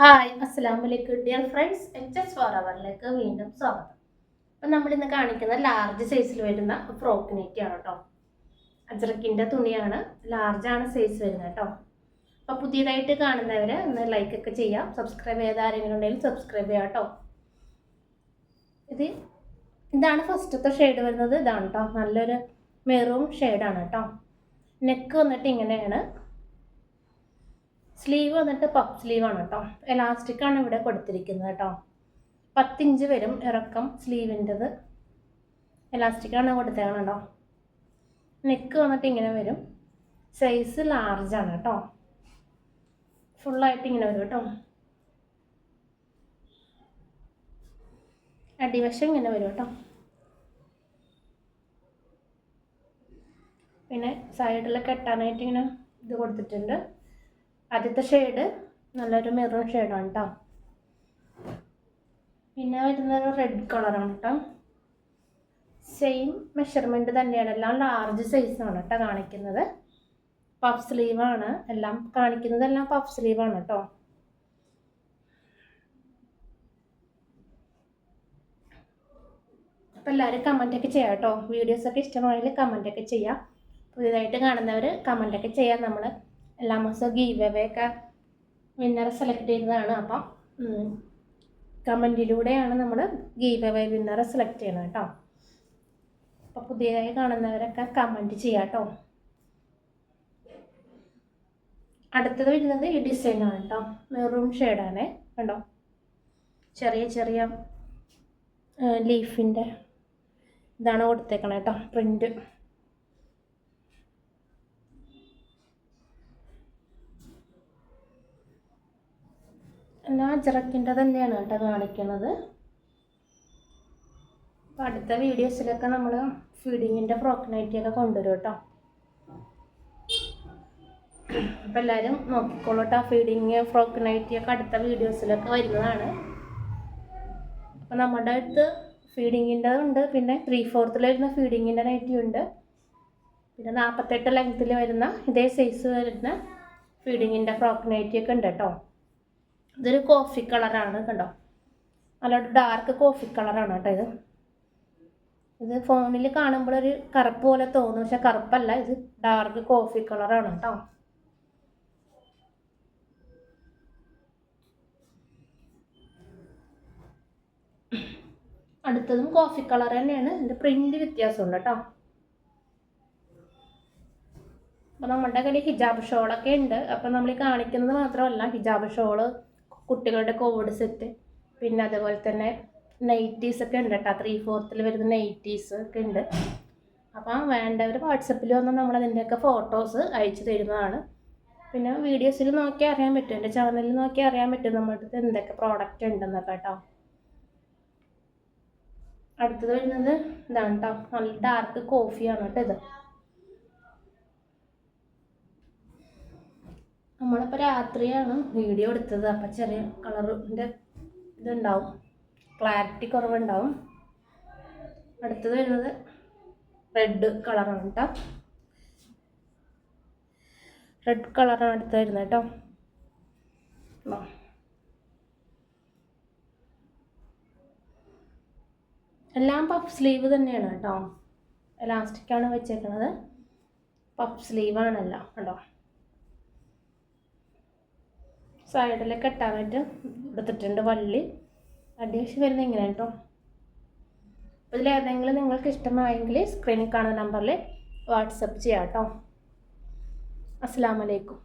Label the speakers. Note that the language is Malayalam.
Speaker 1: ഹായ് അസ്സാം വലൈക്കും dear friends H S four അവറിലേക്ക് വീണ്ടും സ്വാഗതം. അപ്പം നമ്മൾ ഇന്ന് കാണിക്കുന്ന ലാർജ് സൈസിൽ വരുന്ന ഫ്രോക്ക് നെറ്റ് ആണ് കേട്ടോ അജ്രക്കിന്റെ തുണിയാണ്. ലാർജാണ് സൈസ് വരുന്നത് കേട്ടോ അപ്പോൾ പുതിയതായിട്ട് കാണുന്നവർ ഒന്ന് ലൈക്ക് ഒക്കെ ചെയ്യാം. സബ്സ്ക്രൈബ് ചെയ്ത ആരെങ്കിലും ഉണ്ടെങ്കിൽ സബ്സ്ക്രൈബ് ചെയ്യാം കേട്ടോ ഇത് ഇതാണ് ഫസ്റ്റത്തെ ഷെയ്ഡ് വരുന്നത്. ഇതാണ് കേട്ടോ നല്ലൊരു മെറൂൺ ഷെയ്ഡാണ് കേട്ടോ നെക്ക് വന്നിട്ട് ഇങ്ങനെയാണ്. സ്ലീവ് വന്നിട്ട് പഫ് സ്ലീവാണ് കേട്ടോ എലാസ്റ്റിക് ആണ് ഇവിടെ കൊടുത്തിരിക്കുന്നത് കേട്ടോ പത്തിഞ്ച് വരും ഇറക്കം സ്ലീവിന്റെത് എലാസ്റ്റിക് ആണ് കൊടുത്തേക്കണം കേട്ടോ നെക്ക് വന്നിട്ട് ഇങ്ങനെ വരും. സൈസ് ലാർജാണ് കേട്ടോ ഫുള്ളായിട്ട് ഇങ്ങനെ വരും കേട്ടോ അടിവശം ഇങ്ങനെ വരും കേട്ടോ പിന്നെ സൈഡിൽ കെട്ടാനായിട്ട് ഇങ്ങനെ ഇത് കൊടുത്തിട്ടുണ്ട്. ആദ്യത്തെ ഷെയ്ഡ് നല്ലൊരു മെറൂൺ ഷെയ്ഡാണ് കേട്ടോ പിന്നെ വരുന്നത് റെഡ് കളറാണ് കേട്ടോ സെയിം മെഷർമെന്റ് തന്നെയാണ്. എല്ലാം ലാർജ് സൈസാണ് കേട്ടോ കാണിക്കുന്നത്. പഫ് സ്ലീവാണ് എല്ലാം കാണിക്കുന്നതെല്ലാം പഫ് സ്ലീവാണ് കേട്ടോ അപ്പോൾ എല്ലാവരും കമന്റൊക്കെ ചെയ്യാം കേട്ടോ വീഡിയോസൊക്കെ ഇഷ്ടമായെങ്കിൽ കമന്റൊക്കെ ചെയ്യാം. പുതിയതായിട്ട് കാണുന്നവർ കമന്റൊക്കെ ചെയ്യാം നമ്മൾ എല്ലാ മാസവും ഗീവ് ഒക്കെ വിന്നറെ സെലക്ട് ചെയ്യുന്നതാണ് അപ്പം കമന്റിലൂടെയാണ് നമ്മൾ ഗീവ് അവേ വിന്നറെ സെലക്ട് ചെയ്യണം കേട്ടോ. അപ്പോൾ പുതിയതായി കാണുന്നവരൊക്കെ കമന്റ് ചെയ്യാം കേട്ടോ. അടുത്തത് വരുന്നത് ഈ ഡിസൈനാണ് കേട്ടോ. മെറൂൺ ഷെയ്ഡാണ് കണ്ടോ? ചെറിയ ചെറിയ ലീഫിന്റെ ഇതാണ് കൊടുത്തേക്കണം കേട്ടോ. പ്രിന്റ് എല്ലാം അജറക്കിന്റെ തന്നെയാണ് കേട്ടോ കാണിക്കുന്നത് അപ്പം അടുത്ത വീഡിയോസിലൊക്കെ നമ്മൾ ഫീഡിങ്ങിന്റെ ഫ്രോക്ക് നൈറ്റിയൊക്കെ കൊണ്ടുവരും കേട്ടോ. അപ്പം എല്ലാവരും നോക്കിക്കോളൂ കേട്ടോ ഫീഡിങ് ഫ്രോക്ക് നൈറ്റിയൊക്കെ അടുത്ത വീഡിയോസിലൊക്കെ വരുന്നതാണ്. അപ്പം നമ്മുടെ അടുത്ത് ഫീഡിങ്ങിന്റെ ഉണ്ട് പിന്നെ ത്രീ ഫോർത്തിൽ വരുന്ന ഫീഡിങ്ങിന്റെ നൈറ്റി ഉണ്ട്. പിന്നെ നാൽപ്പത്തെട്ട് ലെങ്ത്തിൽ വരുന്ന ഇതേ സൈസ് വരുന്ന ഫീഡിങ്ങിന്റെ ഫ്രോക്ക് ഉണ്ട് കേട്ടോ. ഇതൊരു കോഫി കളറാണ് കണ്ടോ? നല്ല ഡാർക്ക് കോഫി കളറാണ് കേട്ടോ ഇത്. ഇത് ഫോണിൽ കാണുമ്പോൾ ഒരു കറുപ്പ് പോലെ തോന്നും പക്ഷെ കറുപ്പല്ല ഇത് ഡാർക്ക് കോഫി കളറാണ് കേട്ടോ. അടുത്തതും കോഫി കളർ തന്നെയാണ്. ഇതിന്റെ പ്രിന്റ് വ്യത്യാസമുണ്ട് കേട്ടോ. അപ്പോൾ നമ്മുടെ കയ്യിൽ ഹിജാബ് ഷോളൊക്കെ ഉണ്ട്. അപ്പോൾ നമ്മൾ കാണിക്കുന്നത് മാത്രമല്ല ഹിജാബ് ഷോൾ കുട്ടികളുടെ കോഡ് സെറ്റ് പിന്നെ അതുപോലെ തന്നെ നൈറ്റീസ് ഒക്കെ ഉണ്ട് കേട്ടോ. ത്രീ ഫോർത്തിൽ വരുന്ന നൈറ്റീസ് ഒക്കെ ഉണ്ട്. അപ്പം വേണ്ടവർ വാട്സപ്പിൽ വന്ന് നമ്മൾ അതിന്റെയൊക്കെ ഫോട്ടോസ് അയച്ചു തരുന്നതാണ്. പിന്നെ വീഡിയോസിൽ നോക്കി അറിയാൻ പറ്റും. എന്റെ ചാനലിൽ നോക്കി അറിയാൻ പറ്റും നമ്മുടെ എന്തൊക്കെ പ്രോഡക്റ്റ് ഉണ്ടെന്നൊക്കെ കേട്ടോ. അടുത്തത് വരുന്നത് ഇതാണ് കേട്ടോ. നല്ല ഡാർക്ക് കോഫിയാണ് കേട്ടോ ഇത്. നമ്മളിപ്പോൾ രാത്രിയാണ് വീഡിയോ എടുത്തത്. അപ്പം ചെറിയ കളറിന്റെ ഇതുണ്ടാവും. ക്ലാരിറ്റി കുറവുണ്ടാവും. അടുത്തത് വരുന്നത് റെഡ് കളറാണ് കേട്ടോ റെഡ് കളറാണ് അടുത്ത് വരുന്നത് കേട്ടോ എല്ലാം പഫ് സ്ലീവ് തന്നെയാണ് കേട്ടോ എലാസ്റ്റിക്കാണ് വെച്ചേക്കുന്നത് പഫ് സ്ലീവാണല്ലോ കേട്ടോ സൈഡിൽ കെട്ടാനായിട്ട് എടുത്തിട്ടുണ്ട് വള്ളി. അടിവശം വരുന്നത് ഇങ്ങനെ കേട്ടോ ഇതിലേതെങ്കിലും നിങ്ങൾക്ക് ഇഷ്ടമായെങ്കിൽ സ്ക്രീനിൽ കാണുന്ന നമ്പറിൽ വാട്സപ്പ് ചെയ്യാം കേട്ടോ അസ്സാം വലൈക്കും